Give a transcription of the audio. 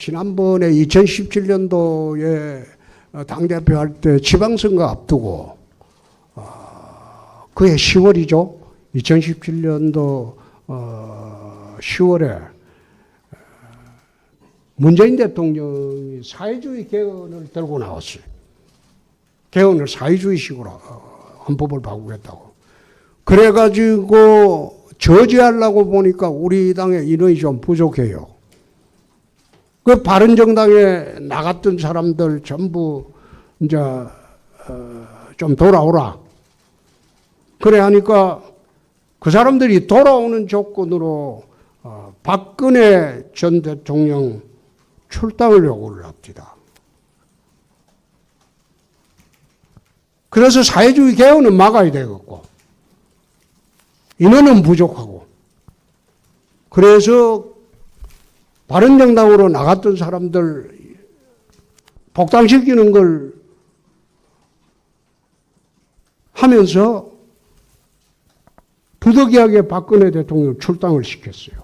지난번에 2017년도에 당대표 할 때 지방선거 앞두고 어, 그해 10월이죠. 2017년도 어, 10월에 문재인 대통령이 사회주의 개헌을 들고 나왔어요. 개헌을 사회주의식으로 어, 헌법을 바꾸겠다고. 그래가지고 저지하려고 보니까 우리 당의 인원이 좀 부족해요. 그 바른 정당에 나갔던 사람들 전부 이제 어, 좀 돌아오라. 그래 하니까 그 사람들이 돌아오는 조건으로 어, 박근혜 전 대통령 출당을 요구를 합니다. 그래서 사회주의 개헌은 막아야 되겠고 인원은 부족하고 그래서 바른정당으로 나갔던 사람들 복당시키는 걸 하면서 부득이하게 박근혜 대통령 출당을 시켰어요.